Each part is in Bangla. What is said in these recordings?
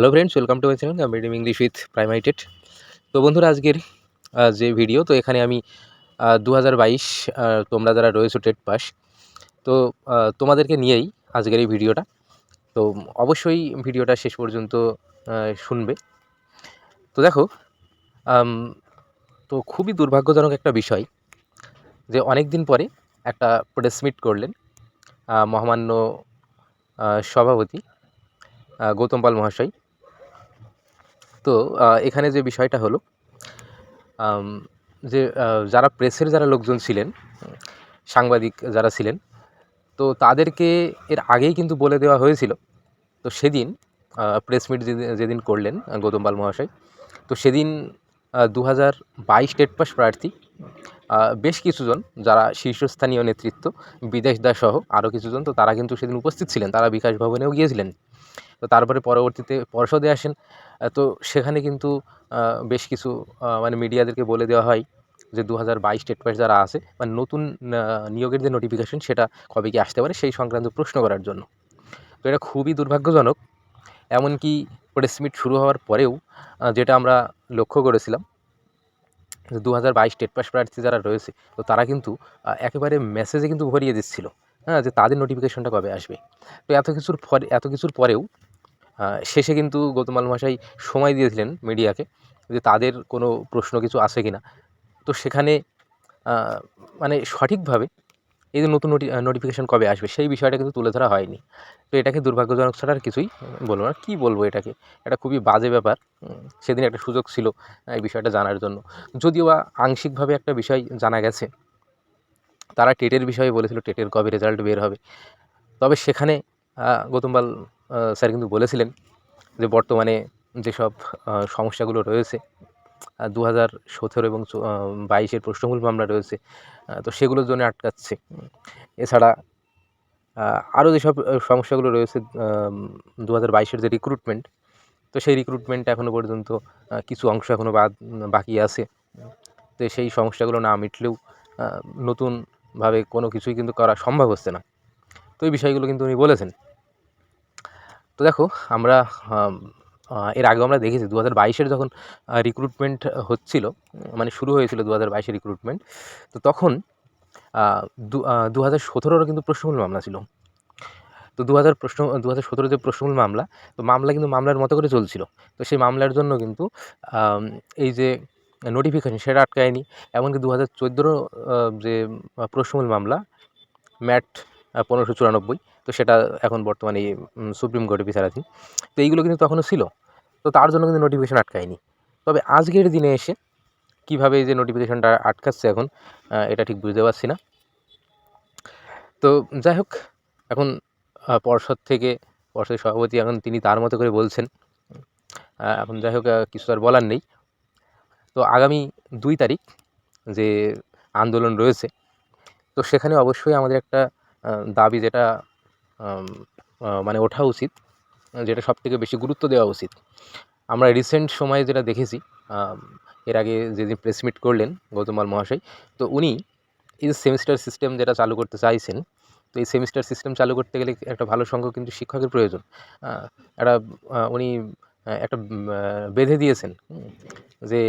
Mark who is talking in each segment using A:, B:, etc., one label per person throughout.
A: Hello friends welcome to my channel medium English with প্রাইমাইটেড তো বন্ধুরা, আজকের যে ভিডিও তো এখানে আমি দু হাজার বাইশ তোমরা যারা রয়েছো টেট পাস, তো তোমাদেরকে নিয়েই আজকের এই ভিডিওটা তো অবশ্যই ভিডিওটা শেষ পর্যন্ত শুনবে। তো দেখো তো খুবই দুর্ভাগ্যজনক একটা বিষয় যে অনেক দিন পরে একটা প্রেস মিট করলেন মহামান্য সভাপতি গৌতম পাল মহাশয়। তো এখানে যে বিষয়টা হলো যে যারা প্রেসের যারা লোকজন ছিলেন সাংবাদিক যারা ছিলেন তো তাদেরকে এর আগেই কিন্তু বলে দেওয়া হয়েছিল তো সেদিন প্রেস মিট যেদিন করলেন আহ, গৌতম পাল মহাশয় তো সেদিন দু হাজার বাইশ টেট পাস প্রার্থী বেশ কিছুজন যারা শীর্ষস্থানীয় নেতৃত্ব বিদেশ দা সহ আরও কিছুজন তো তারা কিন্তু সেদিন উপস্থিত ছিলেন তারা বিকাশ ভবনেও গিয়েছিলেন। তো তারপরে পরবর্তীতে পর্ষদে আসেন। তো সেখানে কিন্তু বেশ কিছু মানে মিডিয়াদেরকে বলে দেওয়া হয় যে দু হাজার বাইশ টেট পাস যারা আছে মানে নতুন নিয়োগের যে নোটিফিকেশন সেটা কবে কি আসতে পারে সেই সংক্রান্ত প্রশ্ন করার জন্য। তো এটা খুবই দুর্ভাগ্যজনক। এমনকি প্রেস মিট শুরু হওয়ার পরেও যেটা আমরা লক্ষ্য করেছিলাম, যে দু হাজার বাইশ টেট পাস প্রার্থী যারা রয়েছে, তো তারা কিন্তু একেবারে মেসেজে কিন্তু ভরিয়ে দিচ্ছিল হ্যাঁ যে তাদের নোটিফিকেশনটা কবে আসবে। তো এত কিছুর পরে, এত কিছুর পরেও শেষে কিন্তু গৌতমাল মহাশয় সময় দিয়েছিলেন মিডিয়াকে যে তাদের কোনো প্রশ্ন কিছু আছে কি না তো সেখানে মানে সঠিকভাবে এই যে নতুন নোটি নোটিফিকেশান কবে আসবে সেই বিষয়টা কিন্তু তুলে ধরা হয়নি। তো এটাকে দুর্ভাগ্যজনক ছাড়া আর কিছুই বলব না। কী বলব এটাকে? এটা খুবই বাজে ব্যাপার। সেদিন একটা সুযোগ ছিল এই বিষয়টা জানার জন্য। যদিও বা আংশিকভাবে একটা বিষয় জানা গেছে তারা টেটের বিষয়ে বলেছিল টেটের কবে রেজাল্ট বের হবে। তবে সেখানে আহ, স্যার কিন্তু বলেছিলেন যে বর্তমানে যেসব সমস্যাগুলো রয়েছে দু হাজার সতেরো এবং বাইশের প্রশ্নমূল মামলা রয়েছে তো সেগুলোর জন্য আটকাচ্ছে। এছাড়া আরও যেসব সমস্যাগুলো রয়েছে দু হাজার বাইশের যে রিক্রুটমেন্ট তো সেই রিক্রুটমেন্ট এখনও পর্যন্ত কিছু অংশ এখনও বাদ, বাকি আছে। তো সেই সমস্যাগুলো না মিটলেও নতুনভাবে কোনো কিছুই কিন্তু করা সম্ভব হচ্ছে না। তো এই বিষয়গুলো কিন্তু উনি বলেছেন। তো দেখো, আমরা এর আগেও আমরা দেখেছি দু হাজার বাইশের যখন রিক্রুটমেন্ট হচ্ছিল মানে শুরু হয়েছিল দু হাজার বাইশের রিক্রুটমেন্ট তো তখন দু হাজার সতেরোরও কিন্তু প্রশ্নমূল মামলা ছিল। তো দু হাজার প্রশ্ন দু হাজার সতেরো যে প্রশ্নমূল মামলা, তো মামলা কিন্তু মামলার মতো করে চলছিল। তো সেই মামলার জন্য কিন্তু এই যে নোটিফিকেশন সেটা আটকায়নি। এমনকি দু হাজার চোদ্দোরও যে প্রশ্নমূল মামলা, ম্যাট পনেরোশো চুরানব্বই। তো সেটা এখন বর্তমানে সুপ্রিম কোর্টে বিচারাধীন। তো এইগুলো কিন্তু তখনও ছিল। তো তার জন্য কিন্তু নোটিফিকেশন আটকায়নি। তবে আজকের দিনে এসে কীভাবে যে নোটিফিকেশনটা আটকাচ্ছে এখন এটা ঠিক বুঝতে পারছি না। তো যাই হোক, এখন পর্ষদ থেকে, পর্ষদের সভাপতি এখন তিনি তার মতো করে বলছেন। এখন যাই হোক কিছু আর বলার নেই। তো আগামী দুই তারিখ যে আন্দোলন রয়েছে, তো সেখানে অবশ্যই আমাদের একটা দাবি যেটা মানে ওঠা উচিত, যেটা সব থেকে বেশি গুরুত্ব দেওয়া উচিত। আমরা রিসেন্ট সময়ে যেটা দেখেছি এর আগে যেদিন প্রেস মিট করলেন গৌতমাল মহাশয়, তো উনি এই সেমিস্টার সিস্টেম যেটা চালু করতে চাইছেন, তো এই সেমিস্টার সিস্টেম চালু করতে গেলে একটা ভালো সংখ্যক কিন্তু শিক্ষকের প্রয়োজন। একটা উনি একটা বেঁধে দিয়েছেন যে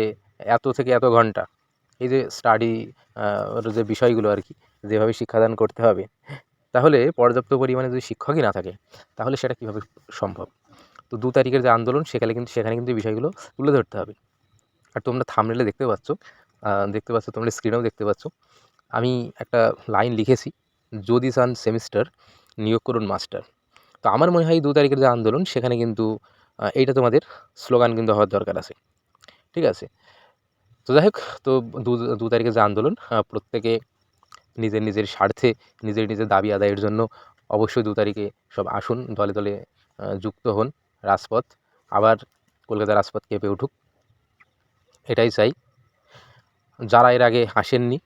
A: এত থেকে এত ঘণ্টা, এই যে স্টাডি যে বিষয়গুলো আর কি যেভাবে শিক্ষাদান করতে হবে, তাহলে পর্যাপ্ত পরিমাণে যদি শিক্ষকই না থাকে, তাহলে সেটা কীভাবে সম্ভব? তো দু তারিখের যে আন্দোলন, সেখানে কিন্তু সেখানে কিন্তু বিষয়গুলো তুলে ধরতে হবে। আর তোমরা থামনেলে দেখতে পাচ্ছ দেখতে পাচ্ছ, তোমরা স্ক্রিনেও দেখতে পাচ্ছ, আমি একটা লাইন লিখেছি, যদি চান সেমিস্টার নিয়োগ করুন মাস্টার তো আমার মনে হয় দু তারিখের যে আন্দোলন, সেখানে কিন্তু এইটা তোমাদের স্লোগান কিন্তু হওয়ার দরকার আছে। ঠিক আছে? তো যাই হোক, তো দু দু তারিখের যে আন্দোলন প্রত্যেকে নিজের নিজের স্বার্থে, নিজের নিজের দাবি আদায়ের জন্য অবশ্যই দু তারিখে সব আসুন, দলে দলে যুক্ত হন রাজপথ। আবার কলকাতা রাজপথ কেঁপে উঠুক। এটাই চাই। যারা এর আগে আসেননি,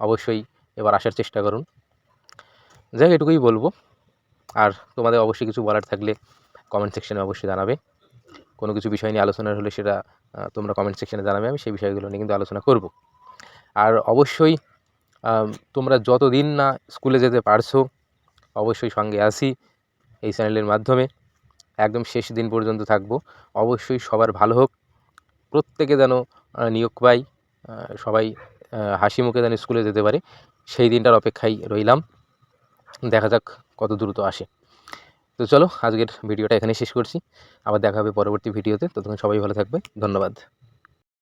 A: অবশ্যই এবার আসার চেষ্টা করুন। যাই হোক, এটুকুই বলব। আর তোমাদের অবশ্যই কিছু বলার থাকলে কমেন্ট সেকশনে অবশ্যই জানাবে। কোনো কিছু বিষয় নিয়ে আলোচনা হলে সেটা তোমরা কমেন্ট সেকশনে জানাবে, আমি সেই বিষয়গুলো নিয়ে কিন্তু আলোচনা করব। আর অবশ্যই তোমরা যতদিন না স্কুলে যেতে পারছ, অবশ্যই সঙ্গে আসি এই চ্যানেলের মাধ্যমে। একদম শেষ দিন পর্যন্ত থাকব। অবশ্যই সবার ভালো হোক। প্রত্যেকে যেন নিয়োগ পাই সবাই হাসি মুখে যেন স্কুলে যেতে পারে, সেই দিনটার অপেক্ষায় রইলাম। দেখা যাক কত দ্রুত আসে। তো চলো, আজকের ভিডিওটা এখানে শেষ করছি। আবার দেখা হবে পরবর্তী ভিডিওতে। ততক্ষণ সবাই ভালো থাকবে। ধন্যবাদ।